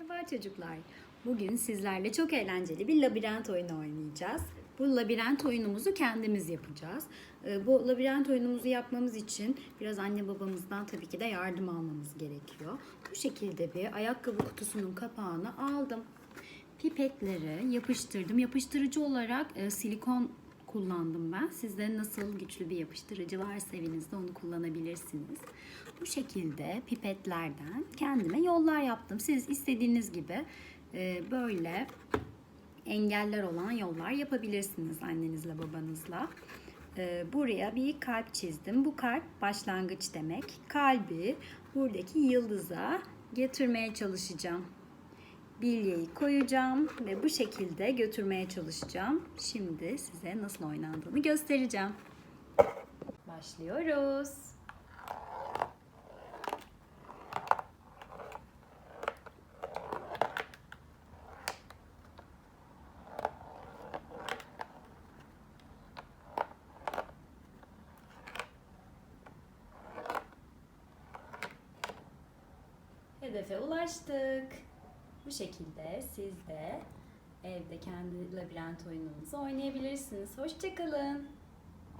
Merhaba çocuklar. Bugün sizlerle çok eğlenceli bir labirent oyunu oynayacağız. Bu labirent oyunumuzu kendimiz yapacağız. Ee, Bu labirent oyunumuzu yapmamız için biraz anne babamızdan tabii ki de yardım almamız gerekiyor. Bu şekilde bir ayakkabı kutusunun kapağını aldım. Pipetleri yapıştırdım. Yapıştırıcı olarak e, silikon kullandım ben. Sizde nasıl güçlü bir yapıştırıcı varsa evinizde onu kullanabilirsiniz. Bu şekilde pipetlerden kendime yollar yaptım. Siz istediğiniz gibi e, böyle engeller olan yollar yapabilirsiniz annenizle babanızla. E, buraya bir kalp çizdim. Bu kalp başlangıç demek. Kalbi buradaki yıldıza getirmeye çalışacağım bilyeyi koyacağım ve bu şekilde götürmeye çalışacağım. Şimdi size nasıl oynandığını göstereceğim. Başlıyoruz. Hedefe ulaştık. Bu şekilde siz de evde kendi labirent oyununuzu oynayabilirsiniz. Hoşçakalın.